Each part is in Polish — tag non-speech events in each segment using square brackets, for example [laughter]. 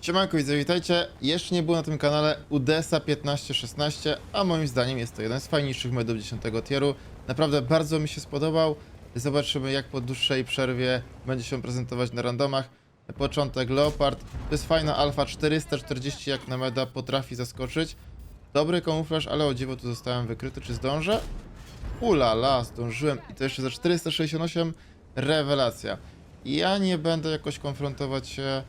Siemanko i witajcie. Jeszcze nie było na tym kanale Udesa 1516, a moim zdaniem jest to jeden z fajniejszych medów 10 tieru. Naprawdę bardzo mi się spodobał. Zobaczymy jak po dłuższej przerwie będzie się prezentować na randomach. Początek Leopard. To jest fajna alfa 440 jak na meda potrafi zaskoczyć. Dobry kamuflaż, ale o dziwo tu zostałem wykryty. Czy zdążę? Ulala, zdążyłem. I to jeszcze za 468. Rewelacja. Ja nie będę jakoś konfrontować się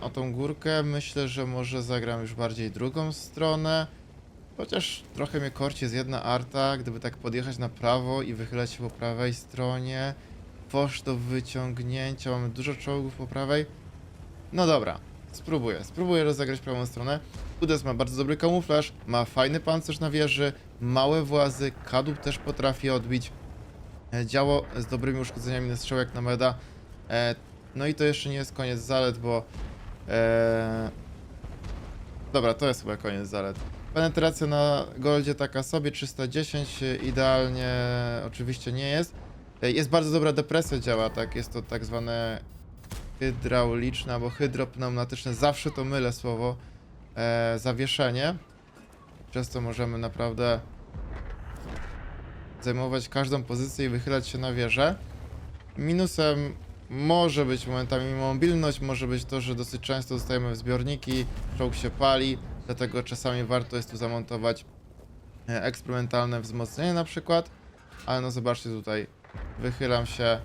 o tą górkę. Myślę, że może zagram już bardziej drugą stronę. Chociaż trochę mnie korci jest jedna arta, gdyby tak podjechać na prawo i wychylać się po prawej stronie. Fosz do wyciągnięcia, mamy dużo czołgów po prawej. No dobra, spróbuję. Spróbuję rozegrać prawą stronę. Udes ma bardzo dobry kamuflaż, ma fajny pancerz na wieży, małe włazy, kadłub też potrafi odbić. E, Działo z dobrymi uszkodzeniami na strzał jak na meda. No i to jeszcze nie jest koniec zalet, bo... E... Dobra, to jest chyba koniec zalet. Penetracja na goldzie taka sobie, 310 e, idealnie oczywiście nie jest. E, Jest bardzo dobra depresja działa, tak, jest to tak zwane hydrauliczne albo hydropneumatyczne, zawsze to mylę słowo, e, zawieszenie. Przez to możemy naprawdę zajmować każdą pozycję i wychylać się na wieżę. Minusem może być momentami mobilność, może być to, że dosyć często dostajemy w zbiorniki, czołg się pali, dlatego czasami warto jest tu zamontować e, eksperymentalne wzmocnienie na przykład, ale no zobaczcie tutaj, wychylam się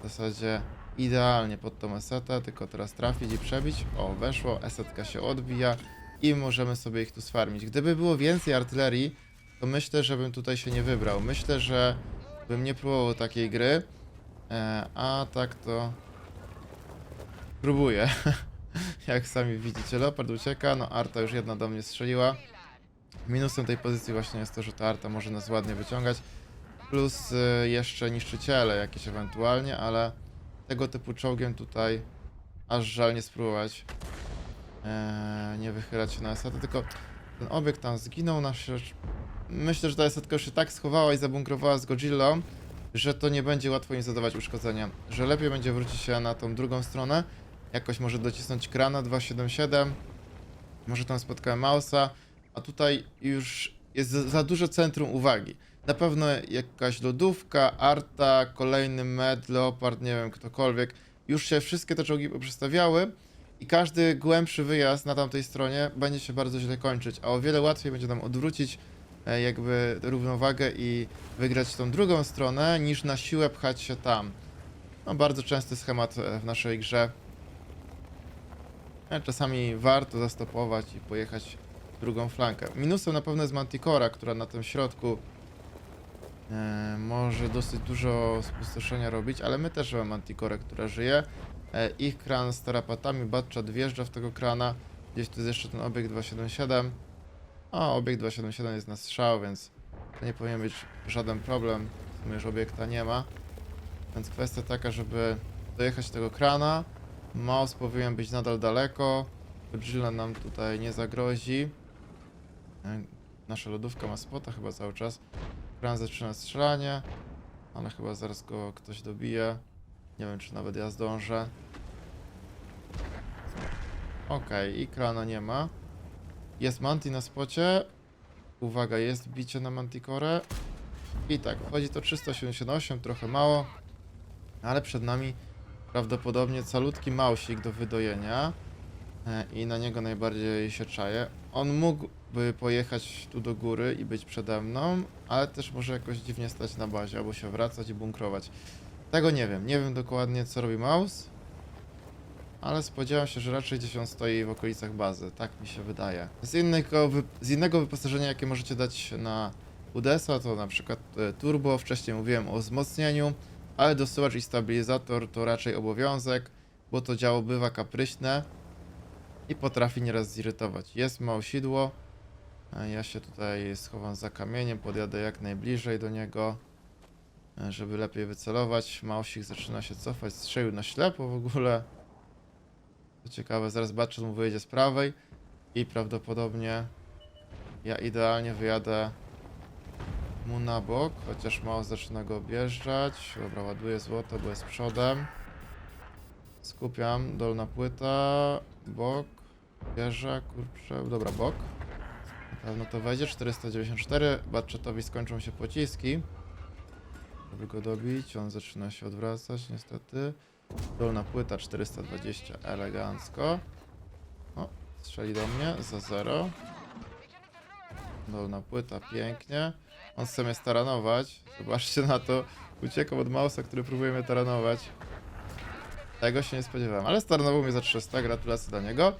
w zasadzie idealnie pod tą esetę, tylko teraz trafić i przebić, o weszło, esetka się odbija i możemy sobie ich tu sfarmić. Gdyby było więcej artylerii, to myślę, że bym tutaj się nie wybrał. Myślę, że bym nie próbował takiej gry, e, a tak to próbuję. [laughs] Jak sami widzicie, Leopard ucieka, no Arta już jedna do mnie strzeliła. Minusem tej pozycji właśnie jest to, że ta Arta może nas ładnie wyciągać. Plus y, jeszcze niszczyciele jakieś ewentualnie, ale tego typu czołgiem tutaj aż żal nie spróbować. Eee, nie wychylać się na esetę, tylko ten obiekt tam zginął na rzecz. Myślę, że ta esetka już się tak schowała i zabunkrowała z Godzillą, że to nie będzie łatwo im zadawać uszkodzenia. Że lepiej będzie wrócić się na tą drugą stronę, jakoś może docisnąć krana 277, może tam spotkałem Mausa, a tutaj już jest za, dużo centrum uwagi. Na pewno jakaś lodówka, Arta, kolejny Med, Leopard, nie wiem, ktokolwiek. Już się wszystkie te czołgi poprzestawiały i każdy głębszy wyjazd na tamtej stronie będzie się bardzo źle kończyć, a o wiele łatwiej będzie nam odwrócić jakby równowagę i wygrać tą drugą stronę, niż na siłę pchać się tam. No bardzo częsty schemat e, w naszej grze. E, Czasami warto zastopować i pojechać drugą flankę. Minusem na pewno jest Manticora, która na tym środku e, może dosyć dużo spustoszenia robić, ale my też mamy Manticorę, która żyje. E, ich kran z tarapatami, Batchat wjeżdża w tego krana. Gdzieś tu jest jeszcze ten obiekt 277. A, obiekt 277 jest na strzał, więc to nie powinien być żaden problem. W sumie już obiekta nie ma. Więc kwestia taka, żeby dojechać do tego krana. Mouse powinien być nadal daleko. Godzilla nam tutaj nie zagrozi. E, Nasza lodówka ma spota chyba cały czas. Kran zaczyna strzelanie, ale chyba zaraz go ktoś dobije. Nie wiem, czy nawet ja zdążę. Okej, i krana nie ma. Jest Manti na spocie. Uwaga, jest bicie na Manticore. I tak, wchodzi to 388, trochę mało. Ale przed nami prawdopodobnie calutki mausik do wydojenia. E, I na niego najbardziej się czaję. On mógłby pojechać tu do góry i być przede mną, ale też może jakoś dziwnie stać na bazie, albo się wracać i bunkrować. Tego nie wiem. Nie wiem dokładnie, co robi Maus. Ale spodziewam się, że raczej gdzieś on stoi w okolicach bazy. Tak mi się wydaje. Z innego, z innego wyposażenia, jakie możecie dać na Udesa, to na przykład e, turbo. Wcześniej mówiłem o wzmocnieniu, ale dosyłacz i stabilizator to raczej obowiązek, bo to działo bywa kapryśne i potrafi nieraz zirytować. Jest małsidło. E, Ja się tutaj schowam za kamieniem, podjadę jak najbliżej do niego, e, żeby lepiej wycelować. Małsik zaczyna się cofać, strzelił na ślepo w ogóle. Co ciekawe, zaraz Batchet mu wyjedzie z prawej i prawdopodobnie ja idealnie wyjadę mu na bok, chociaż mało zaczyna go objeżdżać. Dobra, ładuję złoto, bo jest przodem. Skupiam, dolna płyta, bok. Wieża, kurczę, dobra, bok. Na pewno to wejdzie, 494, Batchetowi skończą się pociski. Żeby go dobić, on zaczyna się odwracać niestety. Dolna płyta 420, elegancko. O, strzeli do mnie za 0. Dolna płyta, pięknie. On chce mnie staranować. Zobaczcie na to. Uciekam od Mausa, który próbuje mnie taranować. Tego się nie spodziewałem, ale staranował mnie za 300, gratulacje dla niego.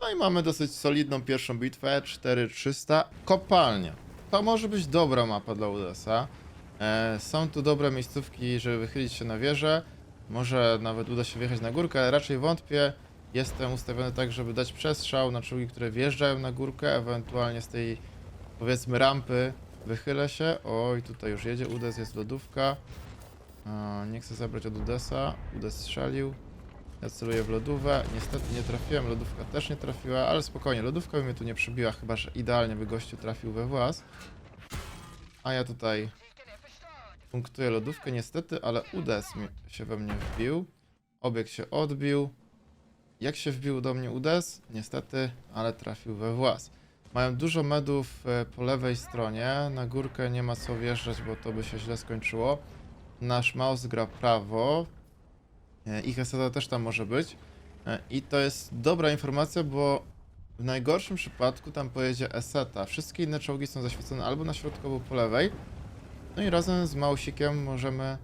No i mamy dosyć solidną pierwszą bitwę, 4300. Kopalnia. To może być dobra mapa dla UDS-a. E, są tu dobre miejscówki, żeby wychylić się na wieżę. Może nawet uda się wjechać na górkę, ale raczej wątpię. Jestem ustawiony tak, żeby dać przestrzał na czołgi, które wjeżdżają na górkę, ewentualnie z tej powiedzmy rampy wychylę się. Oj, tutaj już jedzie UDS, jest lodówka. A, nie chcę zabrać od Udesa. Udes strzelił. Ja celuję w lodówę. Niestety nie trafiłem, lodówka też nie trafiła, ale spokojnie, lodówka by mnie tu nie przybiła, chyba że idealnie by gościu trafił we włas. A ja tutaj punktuję lodówkę niestety, ale Udes mi się we mnie wbił. Obiekt się odbił. Jak się wbił do mnie Udes? Niestety, ale trafił we włas. Mają dużo medów e, po lewej stronie. Na górkę nie ma co wjeżdżać, bo to by się źle skończyło. Nasz mouse gra prawo. E, Ich eseta też tam może być. E, I to jest dobra informacja, bo w najgorszym przypadku tam pojedzie eseta. Wszystkie inne czołgi są zaświecone albo na środku, albo po lewej. No i razem z mausikiem możemy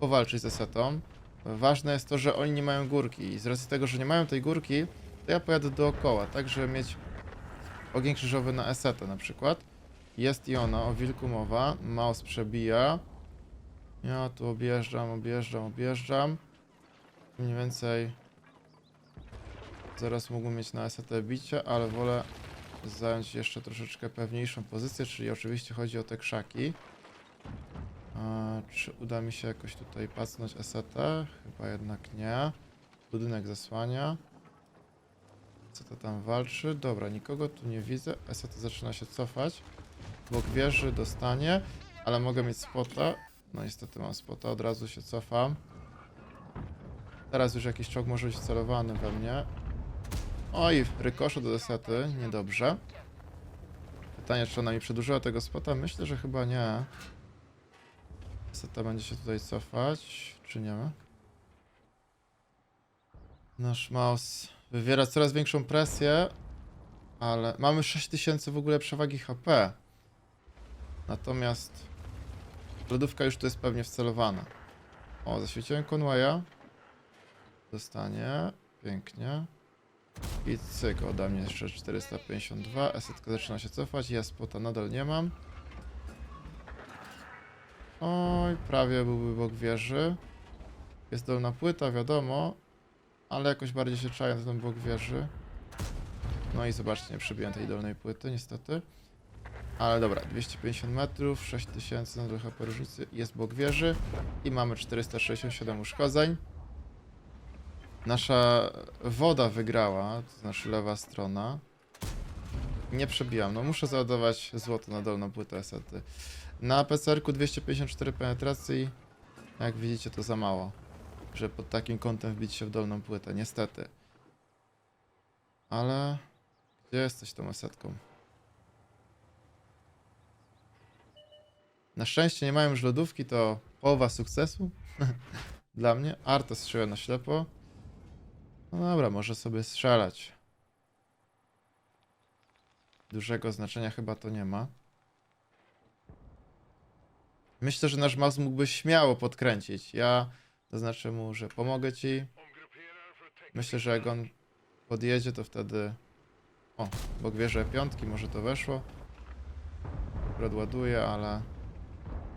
powalczyć z esetą. Ważne jest to, że oni nie mają górki. I z racji tego, że nie mają tej górki, to ja pojadę dookoła, tak żeby mieć ogień krzyżowy na esetę na przykład. Jest i ona, o wilku mowa. Mouse przebija. Ja tu objeżdżam, objeżdżam, objeżdżam. Mniej więcej zaraz mógłbym mieć na SAT bicie, ale wolę zająć jeszcze troszeczkę pewniejszą pozycję, czyli oczywiście chodzi o te krzaki. Czy uda mi się jakoś tutaj pacnąć SAT? Chyba jednak nie. Budynek zasłania. Co to tam walczy? Dobra, nikogo tu nie widzę. SAT zaczyna się cofać. Bok wieży dostanie, ale mogę mieć spota. No niestety mam spota, od razu się cofam. Teraz już jakiś czołg może być celowany we mnie. Oj, rykoszu do desety, niedobrze. Pytanie, czy ona mi przedłużyła tego spota? Myślę, że chyba nie. Deseta będzie się tutaj cofać, czy nie? Nasz mouse wywiera coraz większą presję, ale mamy 6000 w ogóle przewagi HP. Natomiast lodówka już tu jest pewnie wcelowana. O, zaświeciłem Conwaya. Dostanie. Pięknie. I cyk, ode mnie jeszcze 452. Esetka zaczyna się cofać. Ja spota nadal nie mam. Oj, prawie byłby bok wieży. Jest dolna płyta, wiadomo. Ale jakoś bardziej się czaję na ten bok wieży. No i zobaczcie, nie przybiłem tej dolnej płyty, niestety. Ale dobra, 250 metrów, 6000 na HP różnicy, jest bok wieży i mamy 467 uszkodzeń. Nasza woda wygrała, to znaczy lewa strona. Nie przebijam, no muszę załadować złoto na dolną płytę esety. Na PCR-ku 254 penetracji, jak widzicie to za mało, żeby pod takim kątem wbić się w dolną płytę, niestety. Ale gdzie jesteś tą esetką? Na szczęście nie mają już lodówki, to połowa sukcesu [laughs] dla mnie. Arta strzela na ślepo. No dobra, może sobie strzelać. Dużego znaczenia chyba to nie ma. Myślę, że nasz mouse mógłby śmiało podkręcić. Ja zaznaczę mu, że pomogę ci. Myślę, że jak on podjedzie, to wtedy... O, bok wieże piątki, może to weszło. Odładuje, ale...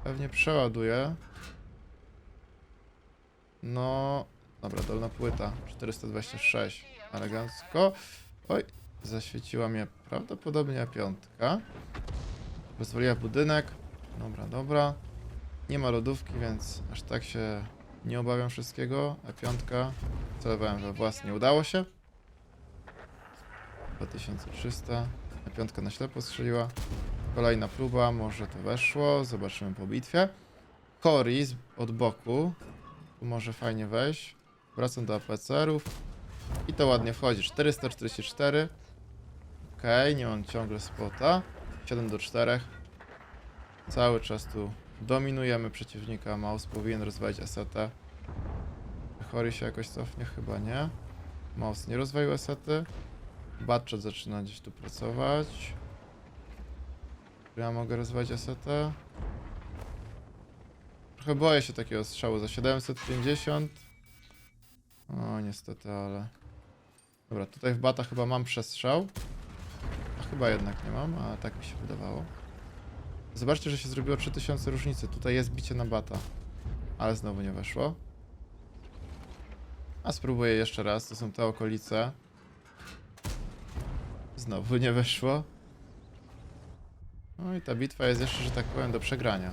Pewnie przeładuje. No... Dobra, dolna płyta. 426. Elegancko. Oj, zaświeciła mnie prawdopodobnie piątka. Pozwoliła budynek. Dobra, dobra. Nie ma lodówki, więc aż tak się nie obawiam wszystkiego. E5. Celowałem we własnie. Udało się. 2300. E5 na ślepo strzeliła. Kolejna próba, może to weszło. Zobaczymy po bitwie. Cory z- od boku. Tu może fajnie wejść. Wracam do APCR-ów. I to ładnie wchodzi. 444. Okej, nie mam ciągle spota. 7 do 4. Cały czas tu dominujemy przeciwnika. Mouse powinien rozwalić assetę. Chory się jakoś cofnie? Chyba nie. Mouse nie rozwalił asety. Batchat zaczyna gdzieś tu pracować. Ja mogę rozwalić asetę? Trochę boję się takiego strzału za 750. O, niestety, ale... Dobra, tutaj w bata chyba mam przestrzał. A chyba jednak nie mam, a tak mi się wydawało. Zobaczcie, że się zrobiło 3000 różnicy. Tutaj jest bicie na bata. Ale znowu nie weszło. A spróbuję jeszcze raz, to są te okolice. Znowu nie weszło. No i ta bitwa jest jeszcze, że tak powiem, do przegrania.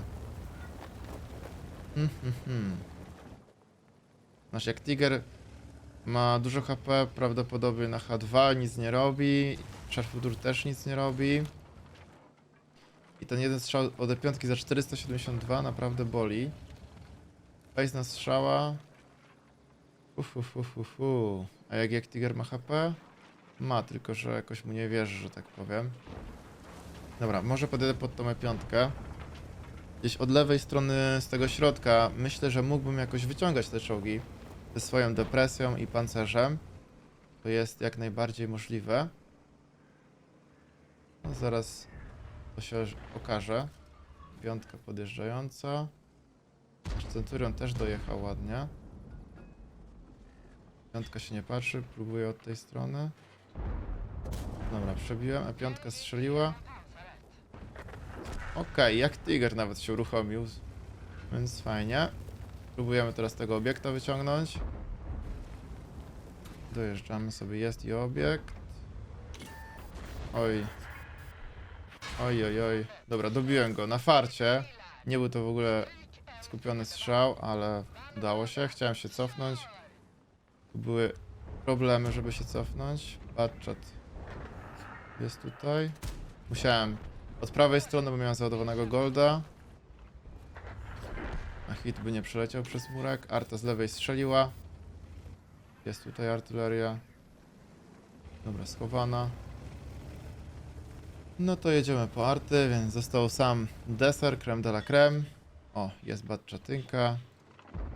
Hmm, hmm, hmm. Znaczy jak Tiger ma dużo HP, prawdopodobnie na H2 nic nie robi. Czarfudur też nic nie robi. I ten jeden strzał ode piątki za 472 naprawdę boli. Face strzała. Uf, uf, uf, uf. A jak, jak Tiger ma HP? Ma, tylko że jakoś mu nie wierzy, że tak powiem. Dobra, może podjadę pod tą piątkę. Gdzieś od lewej strony z tego środka myślę, że mógłbym jakoś wyciągać te czołgi ze swoją depresją i pancerzem. To jest jak najbardziej możliwe. No zaraz to się okaże. Piątka podjeżdżająca. Nasz Centurion też dojechał ładnie. Piątka się nie patrzy, próbuję od tej strony. Dobra, przebiłem, a piątka strzeliła. Okej, jak Tiger nawet się uruchomił, więc fajnie. Próbujemy teraz tego obiekta wyciągnąć. Dojeżdżamy sobie, jest i obiekt. Oj. Oj, oj, oj. Dobra, dobiłem go na farcie. Nie był to w ogóle skupiony strzał, ale udało się. Chciałem się cofnąć. Tu były problemy, żeby się cofnąć. Batchat jest tutaj. Musiałem od prawej strony, bo miałem załadowanego golda. A hit by nie przeleciał przez murek. Arta z lewej strzeliła. Jest tutaj artyleria. Dobra, schowana. No to jedziemy po arty, więc został sam deser, creme de la creme. O, jest batczatynka.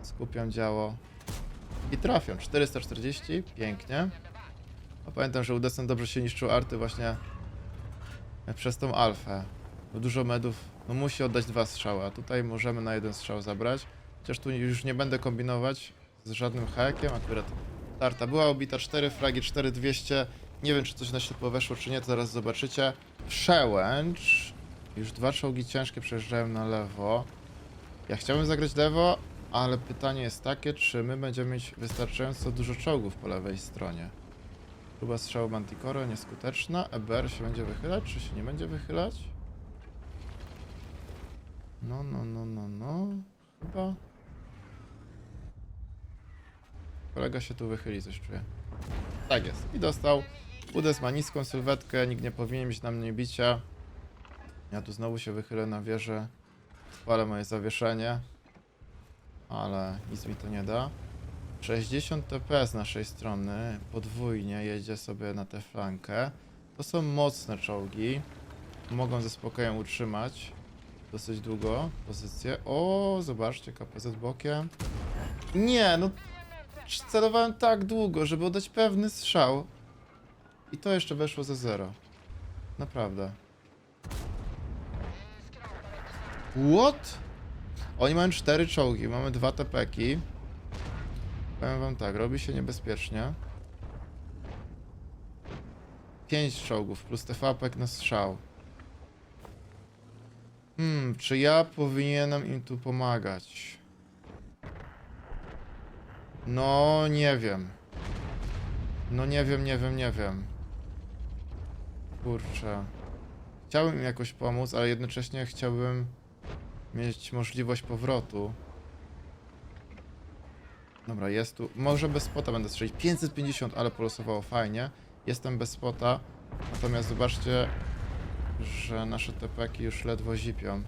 Skupiam działo. I trafią. 440, pięknie. A pamiętam, że Udesen dobrze się niszczył arty właśnie przez tą alfę. Bo dużo medów no musi oddać dwa strzały, a tutaj możemy na jeden strzał zabrać. Chociaż tu już nie będę kombinować z żadnym hakiem, akurat tarta była obita, 4 fragi, 4200. Nie wiem, czy coś na ślepo weszło, czy nie, to zaraz zobaczycie. Przełęcz. Już dwa czołgi ciężkie przejeżdżają na lewo. Ja chciałbym zagrać lewo, ale pytanie jest takie, czy my będziemy mieć wystarczająco dużo czołgów po lewej stronie. Próba strzału Manticore nieskuteczna. EBR się będzie wychylać, czy się nie będzie wychylać? No, no, no, no, no. Chyba. Kolega się tu wychyli, coś czuję. Tak jest. I dostał. Udes ma niską sylwetkę, nikt nie powinien mieć na mnie bicia. Ja tu znowu się wychylę na wieżę. Spalę moje zawieszenie. Ale nic mi to nie da. 60 TP z naszej strony, podwójnie jedzie sobie na tę flankę. To są mocne czołgi. Mogą ze spokojem utrzymać dosyć długo pozycję. O, zobaczcie, KPZ bokiem. Nie, no celowałem tak długo, żeby oddać pewny strzał. I to jeszcze weszło ze zero. Naprawdę. What? Oni mają cztery czołgi, mamy dwa TPki. Powiem wam tak, robi się niebezpiecznie. 5 czołgów plus TVP na strzał. Hmm, czy ja powinienem im tu pomagać? No, nie wiem. No nie wiem, nie wiem, nie wiem. Kurczę. Chciałbym im jakoś pomóc, ale jednocześnie chciałbym mieć możliwość powrotu. Dobra, jest tu. Może bez spota będę strzelić. 550, ale polosowało fajnie. Jestem bez spota. Natomiast zobaczcie, że nasze tepeki już ledwo zipią.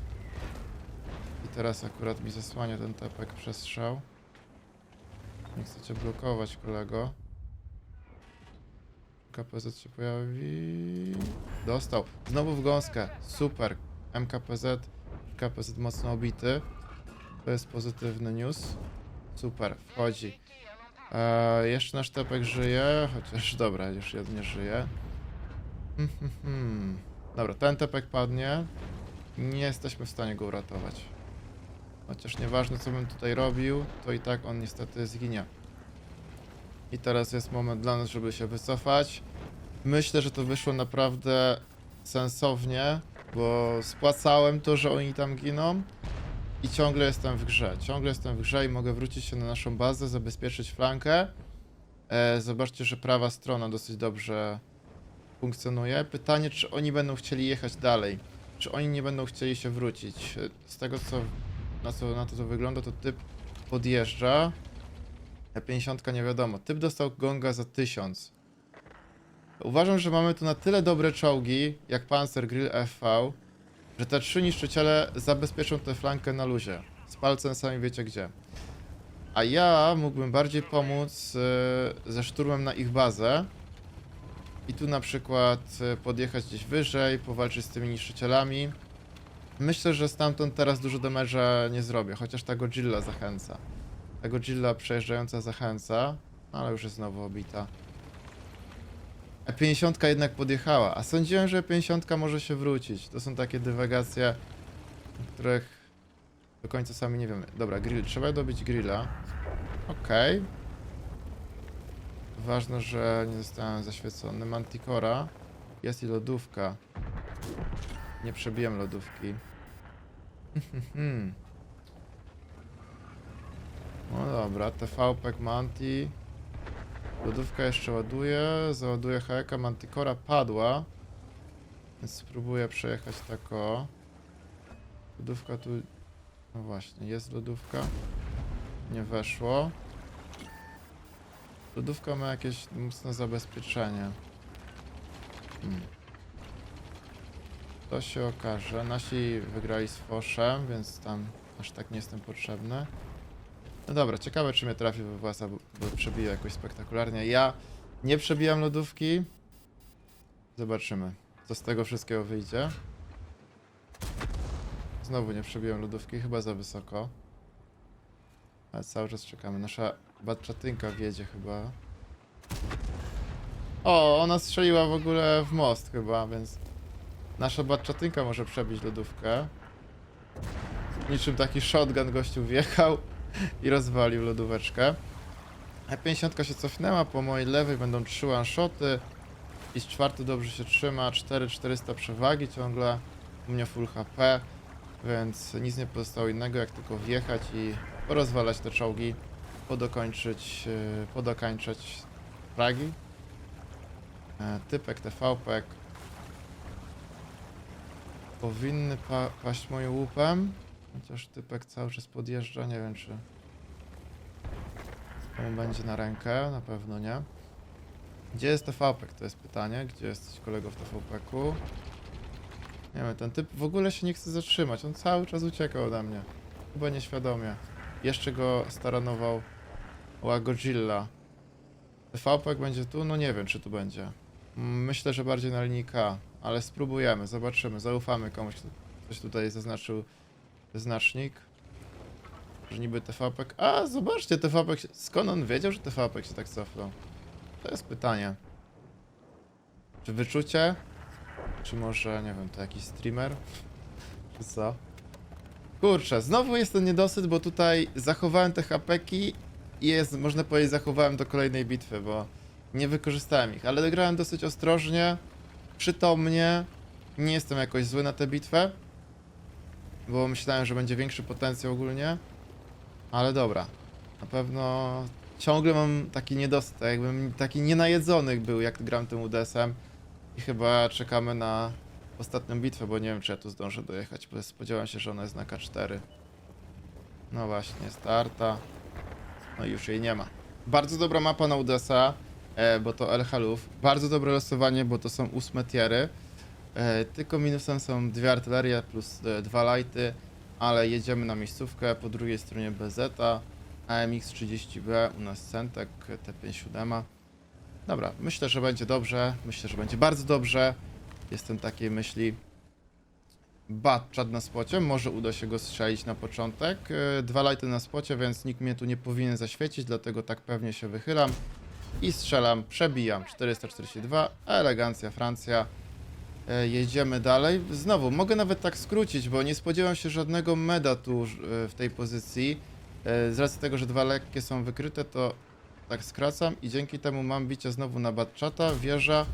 I teraz akurat mi zasłania ten tepek przestrzał. Nie chcecie blokować, kolego. KPZ się pojawi. Dostał. Znowu w gąskę. Super. MKPZ. KPZ mocno obity. To jest pozytywny news. Super, wchodzi. Eee, jeszcze nasz tepek żyje, chociaż [laughs] dobra, już jeden nie żyje. Hmm, hmm, hmm. Dobra, ten tepek padnie. Nie jesteśmy w stanie go uratować. Chociaż nieważne co bym tutaj robił, to i tak on niestety zginie. I teraz jest moment dla nas, żeby się wycofać. Myślę, że to wyszło naprawdę sensownie, bo spłacałem to, że oni tam giną. I ciągle jestem w grze. Ciągle jestem w grze i mogę wrócić się na naszą bazę, zabezpieczyć flankę. E, zobaczcie, że prawa strona dosyć dobrze funkcjonuje. Pytanie, czy oni będą chcieli jechać dalej. Czy oni nie będą chcieli się wrócić. E, Z tego, co na, co na to, wygląda, to typ podjeżdża. E50 nie wiadomo. Typ dostał gonga za 1000. Uważam, że mamy tu na tyle dobre czołgi, jak Panzer Grill FV, że te trzy niszczyciele zabezpieczą tę flankę na luzie. Z palcem sami wiecie gdzie. A ja mógłbym bardziej pomóc e, ze szturmem na ich bazę. I tu na przykład e, podjechać gdzieś wyżej, powalczyć z tymi niszczycielami. Myślę, że stamtąd teraz dużo damage'a nie zrobię, chociaż ta Godzilla zachęca. Ta Godzilla przejeżdżająca zachęca, ale już jest znowu obita. E50 jednak podjechała, a sądziłem, że E50 może się wrócić. To są takie dywagacje, których do końca sami nie wiemy. Dobra, grill. Trzeba dobić grilla. Okej. Ważne, że nie zostałem zaświecony. Manticora. Jest i lodówka. Nie przebiłem lodówki. [laughs] no dobra, TVP Manti. Lodówka jeszcze ładuje, załaduje heka, Manticora padła. Więc spróbuję przejechać tak o. Lodówka tu... No właśnie, jest lodówka. Nie weszło. Lodówka ma jakieś mocne zabezpieczenie. Hmm. To się okaże. Nasi wygrali z Foszem, więc tam aż tak nie jestem potrzebny. No dobra, ciekawe czy mnie trafi we własa, bo, przebiję jakoś spektakularnie. Ja nie przebijam lodówki. Zobaczymy, co z tego wszystkiego wyjdzie. Znowu nie przebiłem lodówki, chyba za wysoko. Ale cały czas czekamy. Nasza batczatynka wiedzie chyba. O, ona strzeliła w ogóle w most chyba, więc... Nasza batczatynka może przebić lodówkę. Niczym taki shotgun gościu wjechał [laughs] i rozwalił lodóweczkę. E50 się cofnęła, po mojej lewej będą trzy one-shoty. I z czwarty dobrze się trzyma, 4400 przewagi ciągle. U mnie full HP, więc nic nie pozostało innego jak tylko wjechać i porozwalać te czołgi, podokończyć, yy, podokańczać fragi. E, typek, TVP powinny pa paść moim łupem. Chociaż typek cały czas podjeżdża, nie wiem czy komu będzie na rękę, na pewno nie. Gdzie jest TVP? To jest pytanie. Gdzie jesteś kolego w TVP-ku? Nie wiem, ten typ w ogóle się nie chce zatrzymać. On cały czas uciekał ode mnie. Chyba nieświadomie. Jeszcze go staranował Godzilla. TVP będzie tu? No nie wiem, czy tu będzie. Myślę, że bardziej na linii K, ale spróbujemy, zobaczymy, zaufamy komuś, kto ktoś tutaj zaznaczył znacznik. Że niby TVP. A, zobaczcie, TVP. się- Skąd on wiedział, że TVP się tak cofnął? To jest pytanie. Czy wyczucie? Czy może, nie wiem, to jakiś streamer? Czy co? Kurczę, znowu jest ten niedosyt, bo tutaj zachowałem te hapeki i jest, można powiedzieć, zachowałem do kolejnej bitwy, bo nie wykorzystałem ich, ale grałem dosyć ostrożnie, przytomnie, nie jestem jakoś zły na tę bitwę, bo myślałem, że będzie większy potencjał ogólnie, ale dobra, na pewno ciągle mam taki niedosyt, tak jakbym taki nienajedzony był, jak gram tym UDS-em i chyba czekamy na ostatnią bitwę, bo nie wiem, czy ja tu zdążę dojechać, bo spodziewałem się, że ona jest na K4. No właśnie, starta. No już jej nie ma. Bardzo dobra mapa na UDS-a, e, bo to El Haluf. Bardzo dobre losowanie, bo to są ósme tiery. E, tylko minusem są dwie artylerie plus e, dwa lighty, ale jedziemy na miejscówkę, po drugiej stronie BZ, AMX 30B, u nas Centek, T57. Dobra, myślę, że będzie dobrze. Myślę, że będzie bardzo dobrze. Jestem takiej myśli. Batchat na spocie, może uda się go strzelić na początek. Yy, Dwa lighty na spocie, więc nikt mnie tu nie powinien zaświecić, dlatego tak pewnie się wychylam. I strzelam, przebijam. 442, elegancja Francja. E, Jedziemy dalej. Znowu, mogę nawet tak skrócić, bo nie spodziewam się żadnego meda tu e, w tej pozycji. E, Z racji tego, że dwa lekkie są wykryte, to tak skracam i dzięki temu mam bicie znowu na Batchata, wieża.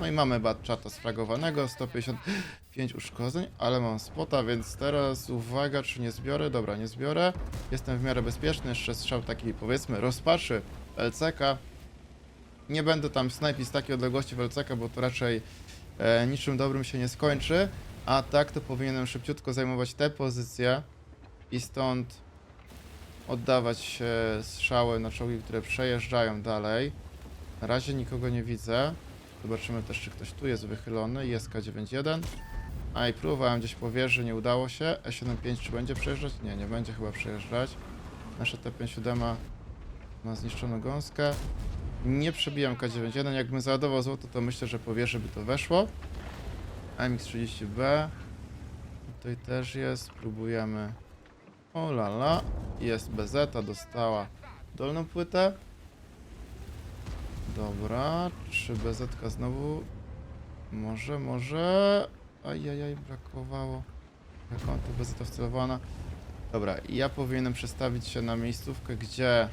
No i mamy Batchata sfragowanego, 155 uszkodzeń, ale mam spota, więc teraz uwaga, czy nie zbiorę? Dobra, nie zbiorę. Jestem w miarę bezpieczny, jeszcze strzał taki powiedzmy rozpaczy LCK. Nie będę tam snajpić z takiej odległości w LCK, bo to raczej e, niczym dobrym się nie skończy. A tak to powinienem szybciutko zajmować te pozycje i stąd oddawać e, strzały na czołgi, które przejeżdżają dalej. Na razie nikogo nie widzę. Zobaczymy też, czy ktoś tu jest wychylony. Jest K91. A i próbowałem gdzieś po wieży, nie udało się. E75 czy będzie przejeżdżać? Nie, nie będzie chyba przejeżdżać. Nasza T57 ma zniszczoną gąskę. Nie przebijam K91. Jakbym załadował złoto, to myślę, że po wieży by to weszło. AMX30B. Tutaj też jest. Próbujemy. O la la. Jest BZ, dostała dolną płytę. Dobra, czy BZ znowu? Może, może. Ajajaj, brakowało. Jak to BZ wcelowana? Dobra, ja powinienem przestawić się na miejscówkę, gdzie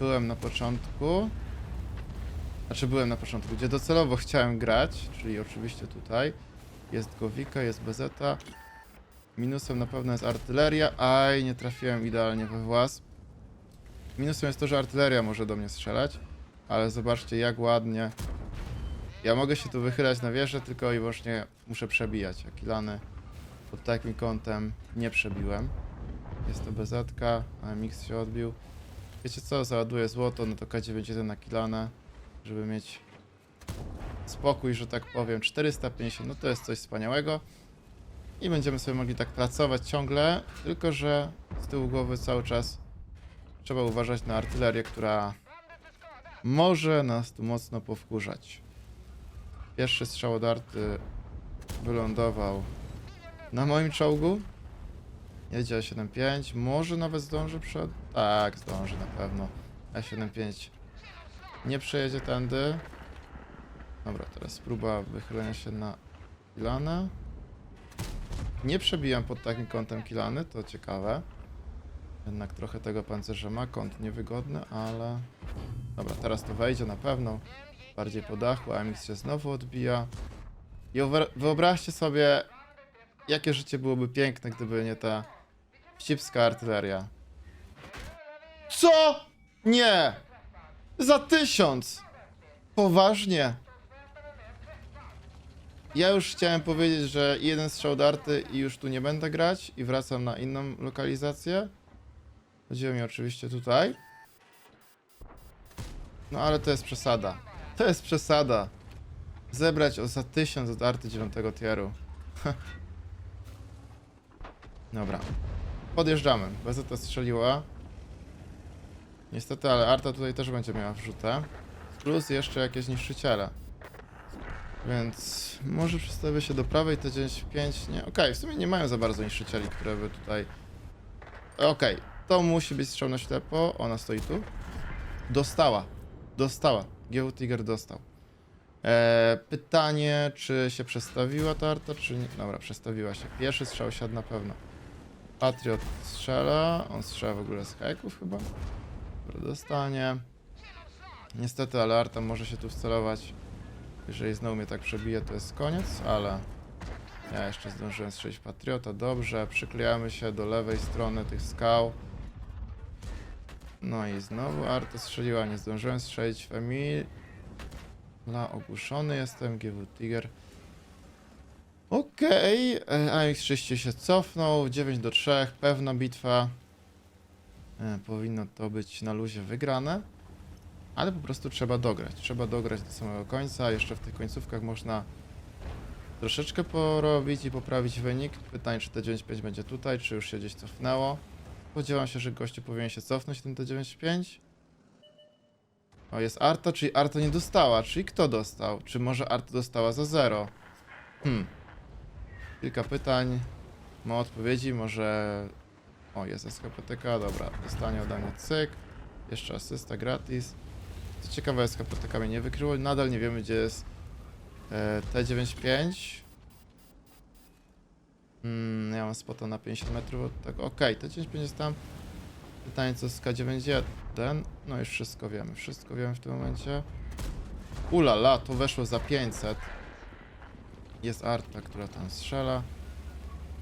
byłem na początku. Znaczy byłem na początku, gdzie docelowo chciałem grać, czyli oczywiście tutaj. Jest Gowika, jest BZ. Minusem na pewno jest artyleria. Aj, nie trafiłem idealnie we włas. Minusem jest to, że artyleria może do mnie strzelać. Ale zobaczcie jak ładnie. Ja mogę się tu wychylać na wieżę, tylko i wyłącznie muszę przebijać. Kilany pod takim kątem nie przebiłem. Jest to BZ, a mix się odbił. Wiecie co, załaduję złoto, no to K91 na kilanę, żeby mieć spokój, że tak powiem. 450, no to jest coś wspaniałego. I będziemy sobie mogli tak pracować ciągle, tylko że z tyłu głowy cały czas trzeba uważać na artylerię, która może nas tu mocno powkurzać. Pierwszy strzał od arty wylądował na moim czołgu. Jedzie E75, może nawet zdąży przed... Tak, zdąży na pewno. E75 nie przejedzie tędy. Dobra, teraz próba wychylenia się na Ilanę. Nie przebijam pod takim kątem Kilany, to ciekawe. Jednak trochę tego pancerza ma, kąt niewygodny, ale... Dobra, teraz to wejdzie na pewno. Bardziej po dachu, AMX się znowu odbija. I wyob- wyobraźcie sobie, jakie życie byłoby piękne, gdyby nie ta wścibska artyleria. Co? Nie! Za tysiąc! Poważnie? Ja już chciałem powiedzieć, że jeden strzał darty i już tu nie będę grać i wracam na inną lokalizację. Chodziło mi oczywiście tutaj. No ale to jest przesada. To jest przesada. Zebrać o za tysiąc od arty 9 tieru. [laughs] Dobra. Podjeżdżamy. Bezeta strzeliła. Niestety, ale Arta tutaj też będzie miała wrzutę. Plus jeszcze jakieś niszczyciele. Więc może przestawię się do prawej, T95, nie, okej, w sumie nie mają za bardzo niszczycieli, które by tutaj... Okej, to musi być strzał na ślepo, ona stoi tu. Dostała, dostała, GW Tiger dostał. Eee, pytanie, czy się przestawiła ta arta, czy nie? Dobra, przestawiła się. Pierwszy strzał siadł na pewno. Patriot strzela, on strzela w ogóle z hajków chyba. Dostanie. Niestety, ale arta może się tu wcelować. Jeżeli znowu mnie tak przebije, to jest koniec, ale ja jeszcze zdążyłem strzelić Patriota. Dobrze, przyklejamy się do lewej strony tych skał. No i znowu Arta strzeliła, nie zdążyłem strzelić Famil. La ogłuszony jestem, GW Tiger. Okej, okay. AX30 się cofnął, 9 do 3, pewna bitwa. E, powinno to być na luzie wygrane. Ale po prostu trzeba dograć. Trzeba dograć do samego końca. Jeszcze w tych końcówkach można troszeczkę porobić i poprawić wynik. Pytanie, czy T95 będzie tutaj, czy już się gdzieś cofnęło. Spodziewam się, że gościu powinien się cofnąć ten T95. O, jest Arta, czyli Arta nie dostała. Czyli kto dostał? Czy może Arta dostała za zero? Hmm. Kilka pytań. Ma odpowiedzi, może... O, jest SKPTK, dobra. Dostanie ode cyk. Jeszcze asysta gratis. Co ciekawe, SKPTK mnie nie wykryło. Nadal nie wiemy, gdzie jest e, T95. Mm, ja mam spota na 50 metrów tego. Okej, T95 jest tam. Pytanie, co z K91? No już wszystko wiemy. Wszystko wiemy w tym momencie. Ulala, to weszło za 500. Jest Arta, która tam strzela.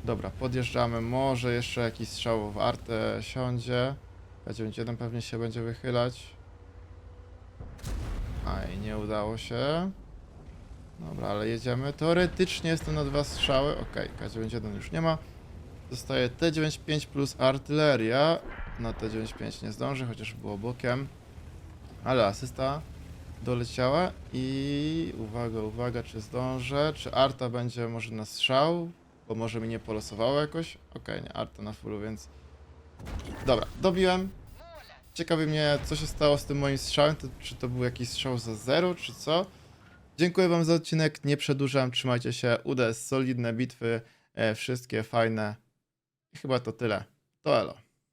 Dobra, podjeżdżamy. Może jeszcze jakiś strzał w Artę siądzie. K91 pewnie się będzie wychylać. Aj, nie udało się. Dobra, ale jedziemy. Teoretycznie jestem na dwa strzały. Okej, K91 już nie ma. Zostaje T95 plus artyleria. Na T95 nie zdąży, chociaż było bokiem. Ale asysta doleciała i uwaga, uwaga, czy zdążę? Czy Arta będzie może na strzał? Bo może mi nie polosowało jakoś? Okej, nie, Arta na fullu, więc... Dobra, dobiłem. Ciekawi mnie, co się stało z tym moim strzałem. To, czy to był jakiś strzał za zero, czy co? Dziękuję wam za odcinek, nie przedłużam, trzymajcie się, UDS, solidne bitwy, e, wszystkie fajne. Chyba to tyle. To elo.